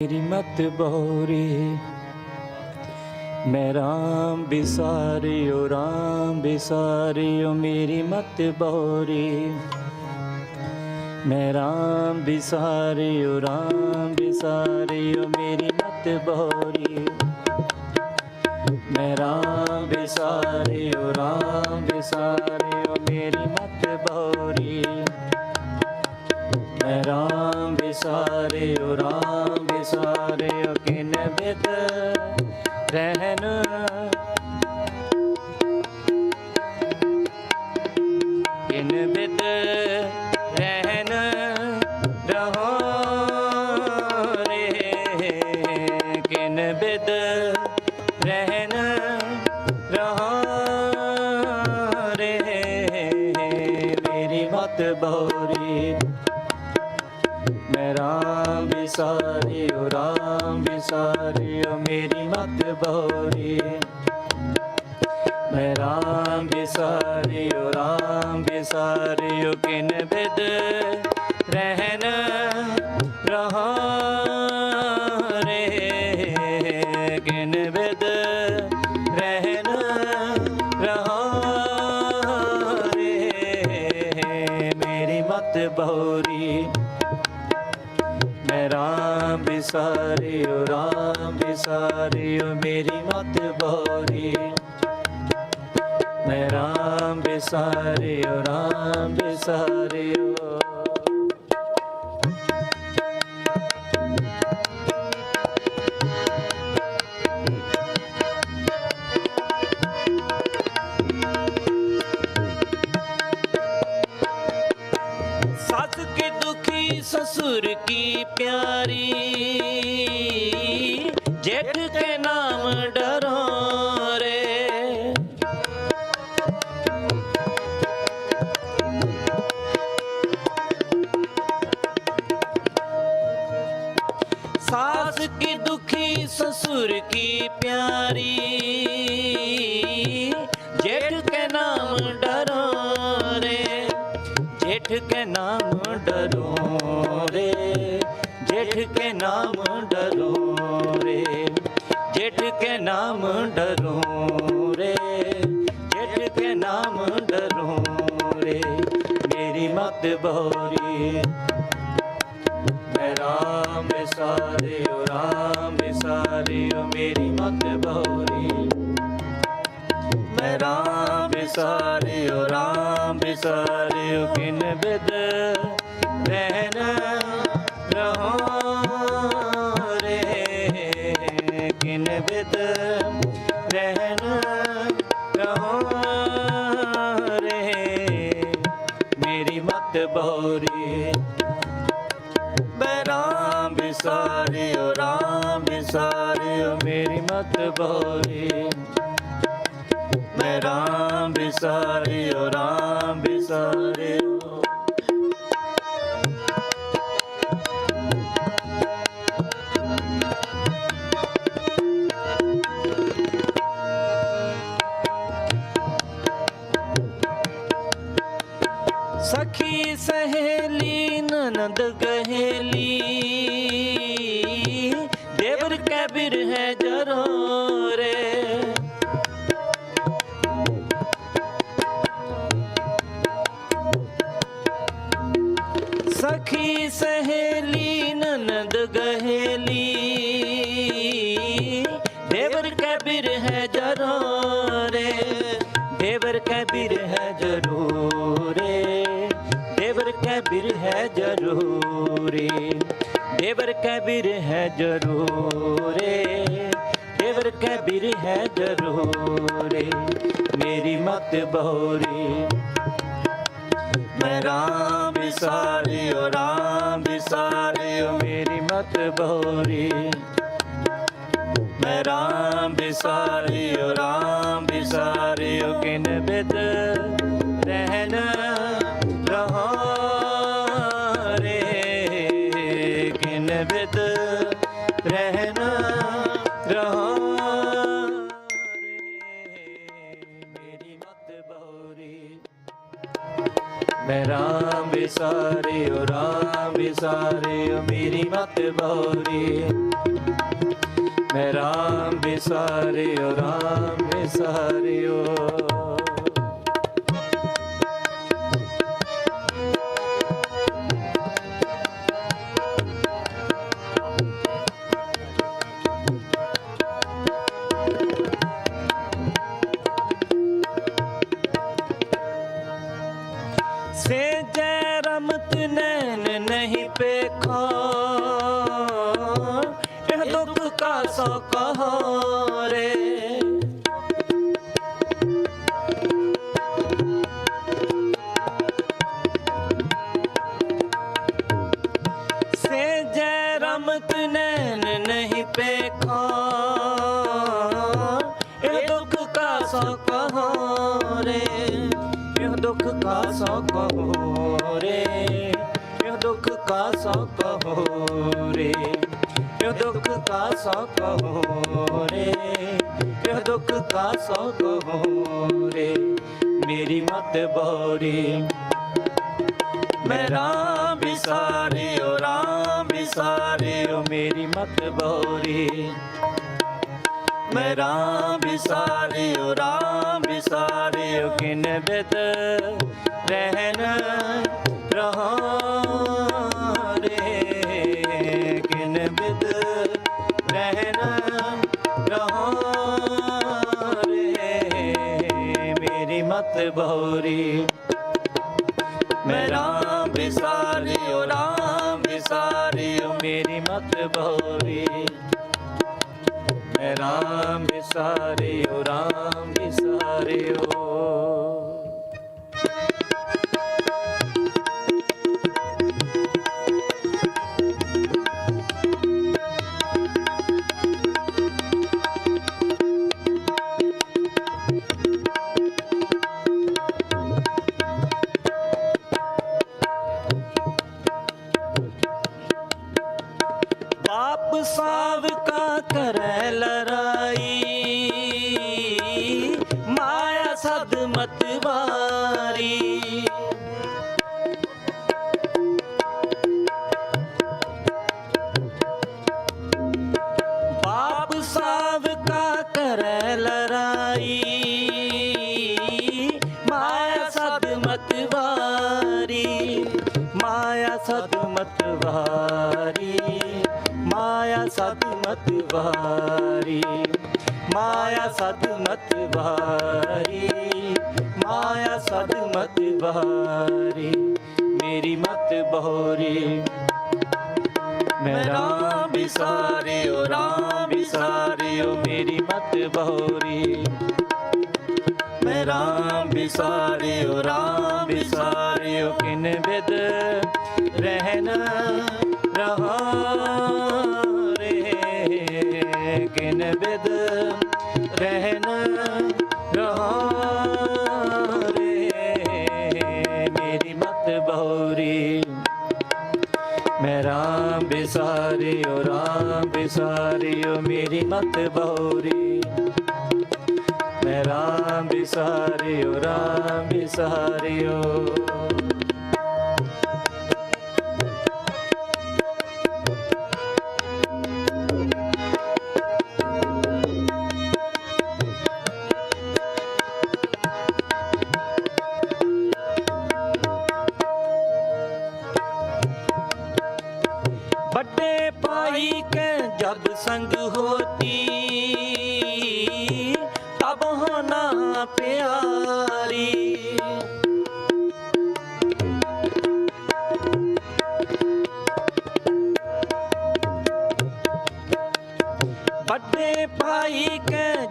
ਮੇਰੀ ਮਤ ਬੋਰੀ ਮੈਂ ਰਾਮ ਬਿਸਾਰਿਓ ਰਾਮ ਬਿਸਾਰਿਓ ਮੇਰੀ ਮਤ ਬੋਰੀ ਮੈਂ ਰਾਮ ਬਿਸਾਰਿਓ ਰਾਮ ਬਿਸਾਰਿਓ ਮੇਰੀ ਮਤ ਬੋਰੀ ਮੈਂ ਰਾਮ ਬਿਸਾਰਿਓ ਰਾਮ ਬਿਸਾਰਿਓ ਮੇਰੀ ਮਤ ਬੋਰੀ ਮੈਂ ਰਾਮ ਵਿਸਾਰਿਓ ਰਾਮ ਵਿਸਾਰਿਓ ਕਿਨ ਬਿਦ ਰਹਿਨ ਕਿਨ ਬਿਦ ਰਹਿਨ ਰਹੋ ਰੇ। ਕਿਨ ਬਿਦ ਰਹਿਨ ਰਹੋ ਰੇ। ਮੇਰੀ ਮਤ ਬੋਰੀ ਮੈਂ ਰਾਮ ਵਿਸਾਰਿਓ ਰਾਮ ਵਿਸਾਰਿਓ ਮੇਰੀ ਮਤ ਬੋਰੀ ਮੈਂ ਰਾਮ ਵਿਸਾਰਿਓ ਰਾਮ ਵਿਸਾਰਿਓ ਕਿਨ ਬਿਦ ਰਹਿਨ ਰਹਾ ਰੇ? ਕਿਨ ਬਿਦ ਰਹਿਨ ਰਹਾ ਰੇ? ਮੇਰੀ ਮਤ ਬੋਰੀ ਵਿਸਾਰਿਓ ਰਾਮ ਵਿਸਾਰਿਓ ਮੇਰੀ ਮਤ ਬੋਰੀ ਮੈਂ ਰਾਮ ਵਿਸਾਰਿਓ ਰਾਮ ਵਿਸਾਰਿਓ सस के दुखी ससुर की प्यारी सास की दुखी ससुर की प्यारी जेठ के नाम डरो रे जेठ के नाम डरो रे जेठ के नाम डरो रे जेठ के नाम डरो रे जेठ के नाम डरो रे मेरी मत बोरी ਰਾਮ ਸਾਰਿਓ ਰਾਮ ਸਾਰਿਓ ਮੇਰੀ ਮਤ ਬਹੋਰੀ। ਮੈਂ ਰਾਮ ਸਾਰਿਓ ਰਾਮ ਸਾਰਿਓ ਕਿਨ ਬਿਦ ਰਹਿਨ ਰਹੋ ਰੇ। ਕਿਨ ਬਿਦ ਰਹਿਨ ਰਹੋ ਰੇ। ਮੇਰੀ ਮਤ ਬਹੋਰੀ। ਸਾਰਿਓ ਰਾਮ ਸਾਰਿਓ ਮੇਰੀ ਮਤ ਬੋਲੀ। ਮੈਂ ਰਾਮ ਸਾਰਿਓ RAM ਸਾਰਿਓ। ਸਖੀ ਸਹੇਲੀ ਨਨਦ ਸਹੇਲੀ। ਦੇਵਰ ਕਬੀਰ ਹੈ ਜਰੋਰੇ ਦੇਵਰ ਕਬੀਰ ਹੈ ਜਰੋਰੇ ਦੇਵਰ ਕਬੀਰ ਹੈ ਜਰੋਰੇ ਦੇਵਰ ਕਬੀਰ ਹੈ ਜਰੋਰੇ ਦੇਵਰ ਕਬੀਰ ਹੈ ਜਰੋਰੇ ਮੇਰੀ ਮਤ ਬਹੋਰੀ। ਮੈਂ ਰਾਮ ਵਿਸਾਰੀ ਰਾਮ ਵਿਸਾਰੀ। ਰਾਤ ਬਹੋਰੀ। ਮੈਂ ਰਾਮ ਬਿਸਾਰਿਓ ਰਾਮ ਬਿਸਾਰਿਓ ਕਿਨ ਰੇ? ਕਿਨ ਬਿਦ ਰਹਿਨ ਮੇਰੀ ਮਤ ਬਹੋਰੀ। ਮੈਂ ਰਾਮ ਵਿਸ਼ਾਰੇ ਓ ਰਾਮ ਵਿਸਾਰਿਓ, ਮੇਰੀ ਮਤ ਬੋਰੀ ਮੈਂ ਰਾਮ ਵਿਸ਼ਾਰੇ ਵਿਸਾਰਿਓ, ਰਾਮ ਵਿਸਾਰਿਓ। ਪੇਖਾ ਇਹ ਦੁੱਖ ਕਾ ਸੋ ਕਹੋ ਰੇ? ਸੇ ਜੈ ਰਮਤ ਨੈਣ ਨਹੀਂ ਪੇਖਾ, ਇਹ ਦੁੱਖ ਕਾ ਸੋ ਕਹੋ ਰੇ? ਇਹ ਦੁੱਖ ਕਾ ਸੋ ਕਹੋ ਰੇ? ਦੁੱਖ ਕਾ ਸੋ ਕਹੋ ਰੇ ਇਹ ਦੁੱਖ ਕਾ ਸੋ ਕਹੋ ਰੇ ਇਹ ਦੁੱਖ ਕਾ ਸੋ ਕਹੋ ਰੇ ਮੇਰੀ ਮਤ ਬੋਰੀ। ਮੈਂ ਰਾਮ ਵਿਸਾਰਿਓ ਰਾਮ ਵਿਸਾਰਿਓ ਮੇਰੀ ਮਤ ਬੋਰੀ। ਮੈਂ ਰਾਮ ਵਿਸਾਰਿਓ ਰਾਮ ਵਿਸਾਰਿਓ ਕਿਨ ਬਿਦ ਰਹਿਨ ਰਹਾ ਮਤ ਬੋਰੀ ਮੈਂ ਰਾਮ ਵਿਸਾਰਿਓ ਰਾਮ ਵਿਸਾਰਿਓ ਮੇਰੀ ਮਤ ਬੋਰੀ ਮੈਂ ਰਾਮ ਵਿਸਾਰਿਓ ਰਾਮ ਵਿਸਾਰਿਓ ਮਤ ਵਾਰੀ, ਮਾਇਆ ਸਦ ਮਤ ਵਾਰੀ, ਮਾਇਆ ਸਦ ਮਤ ਵਾਰੀ, ਮਾਇਆ ਸਦ ਮਤ ਵਾਰੀ, ਮੇਰੀ ਮਤ ਬਹੋਰੀ। ਮੈਂ ਰਾਮ ਵਿਸਾਰਿਓ ਰਾਮ ਵਿਸਾਰਿਓ, ਮੇਰੀ ਮਤ ਬਹੋਰੀ। ਰਾਮ ਵਿਸਾਰਿਓ ਰਾਮ ਵਿਸਾਰਿਓ ਕਿਨ ਬਿਦ ਰਹਿਨ ਰਹਾ ਰੇ? ਕਿਨ ਬਿਦ ਰਹਿਨ ਰਹਾ ਰੇ? ਮੇਰੀ ਮਤ ਬਹੋਰੀ। ਮੈਂ ਰਾਮ ਵਿਸਾਰਿਓ ਰਾਮ ਵਿਸਾਰਿਓ ਮੇਰੀ ਮਤ ਬਹੋਰੀ। ਵਿਸਾਰਿਓ ਰਾਮ ਵਿਸਾਰਿਓ ਵੱਡੇ ਪਾਈ ਕੈ ਜਬ ਸੰਗ ਹੋ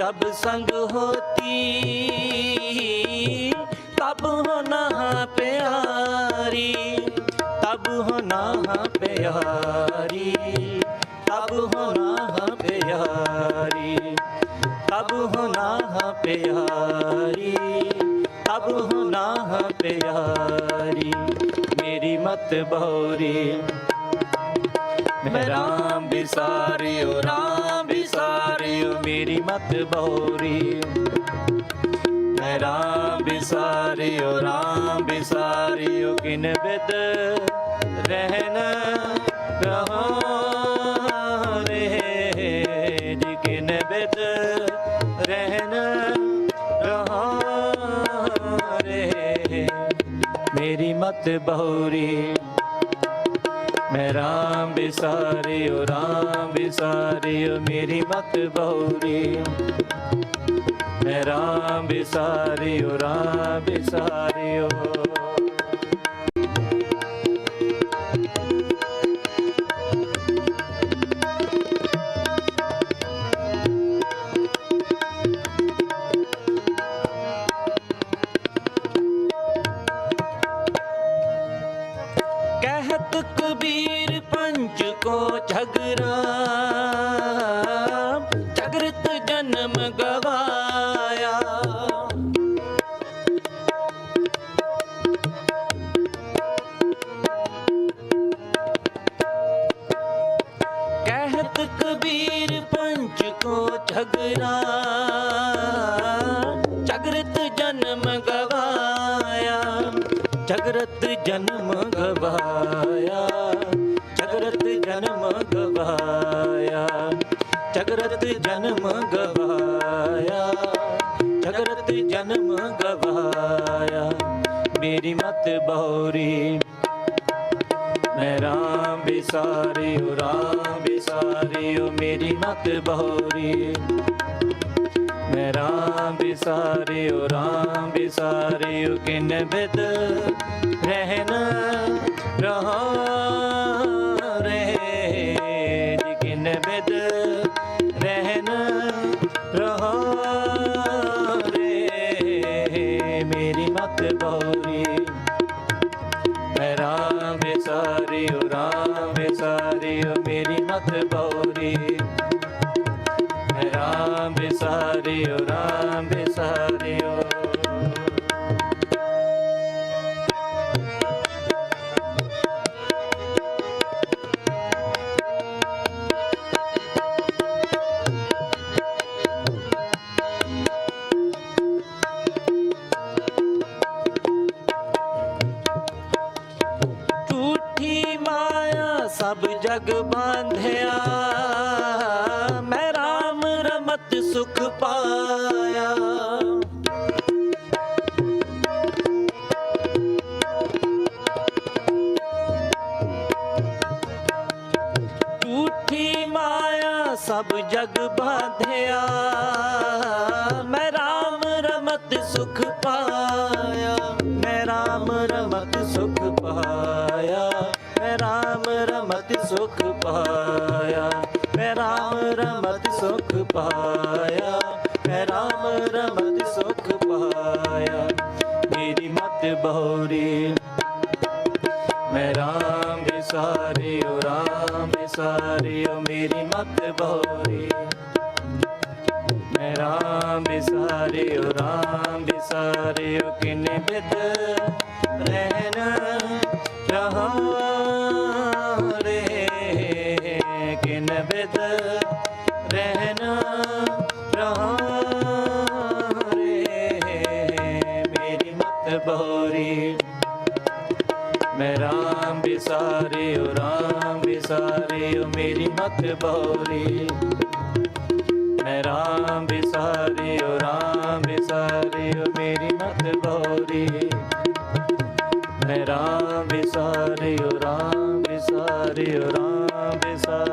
जब संग होती तब होना प्यारी तब होना प्यारी तब होना प्यारी तब होना प्यारी तब होना प्यारी मेरी मत बहोरी मैं राम बिसारियो राम ਮੇਰੀ ਮਤ ਬੋਰੀ। ਮੈਂ ਰਾਮ ਬਿਸਾਰਿਓ ਰਾਮ ਬਿਸਾਰਿਓ, ਕਿਨ ਬਿਦ ਰਹਿਣ ਰਹਾ ਰਹੇ ਜੀ ਮੇਰੀ ਮਤ ਬਹੋਰੀ ਮੈਂ ਬਿਸਾਰਿਓ ਰਾਮ ਬਿਸਾਰਿਓ ਮੇਰੀ ਮਤ ਬਹੁਰੀ ਮੈਂ ਰਾਮ ਬਿਸਾਰਿਓ ਰਾਮ ਬਿਸਾਰਿਓ ਕੋ ਝਗਰਾ ਜਗਰਤ ਜਨਮ ਗਵਾਇਆ। ਕਹਿਤ ਕਬੀਰ ਪੰਚ ਕੋ ਝਗਰਾ ਜਗਰਤ ਜਨਮ ਗਵਾਇਆ। ਜਗਰਤ ਜਨਮ ਗਵਾਇਆ। ਜਗਰਤ ਜਨਮ ਗਵਾਇਆ, ਜਗਰਤ ਜਨਮ ਗਵਾਇਆ। ਮੇਰੀ ਮਤ ਬਹੁਰੀ, ਮੈਂ ਰਾਮ ਬਿਸਾਰਿਓ ਰਾਮ ਬਿਸਾਰਿਓ ਮੇਰੀ ਮਤ ਬਹੁਰੀ। ਮੈਂ ਰਾਮ ਬਿਸਾਰਿਓ ਰਾਮ ਬਿਸਾਰਿਓ ਕਿਨ ਬਿਦ ਰਹਿਨ ਰਹਾ। ਵਿਸਾਰਿਓ ਮੇਰੀ ਮਤ ਬੌਰੀ। ਮੈਂ ਰਾਮ ਵਿਸਾਰਿਓ ਰਾਮ ਸਭ ਜਗ ਬਾਂਧਿਆ। ਮੈਂ ਰਾਮ ਰਮਤ ਸੁਖ ਪਾਇਆ। ਝੂਠੀ ਮਾਇਆ ਸਭ ਜਗ ਬਾਂਧਿਆ। ਮੈਂ ਰਾਮ ਰਮਤ ਸੁਖ ਪਾਇਆ। ਮੈਂ ਰਾਮ ਰਮਤ ਸੁਖ ਪਾਇਆ। ਰਾਮ ਰਮਤ ਸੁਖ ਪਾਇਆ ਮੈਂ ਰਾਮ ਰਮਤ ਸੁਖ ਪਾਇਆ ਮੈਂ ਰਾਮ ਰਮਤ ਸੁਖ ਪਾਇਆ ਮੇਰੀ ਮਤ ਬਹੁਰੀ ਮੈਂ ਰਾਮ ਵਿਸਾਰਿਓ ਰਾਮ ਵਿਸਾਰਿਓ ਮੇਰੀ ਮਤ ਬਹੁਰੀ ਮੈਂ ਰਾਮ ਵਿਸਾਰਿਓ ਰਾਮ ਵਿਸਾਰਿਓ ਕਿਨੇ ਬਿਦ ਰਹਿਨ ਮੇਰੀ ਮਤ ਬਹੁਰੀ ਮੈਂ ਰਾਮ ਵਿਸਾਰਿਓ ਰਾਮ ਵਿਸਾਰਿਓ ਮੇਰੀ ਮਤ ਬਹੁਰੀ ਮੈਂ ਰਾਮ ਵਿਸ਼ਾਰੇ ਵਿਸਾਰਿਓ ਰਾਮ ਵਿਸਾਰਿਓ ਰਾਮ ਵਿਸਾਰਿਓ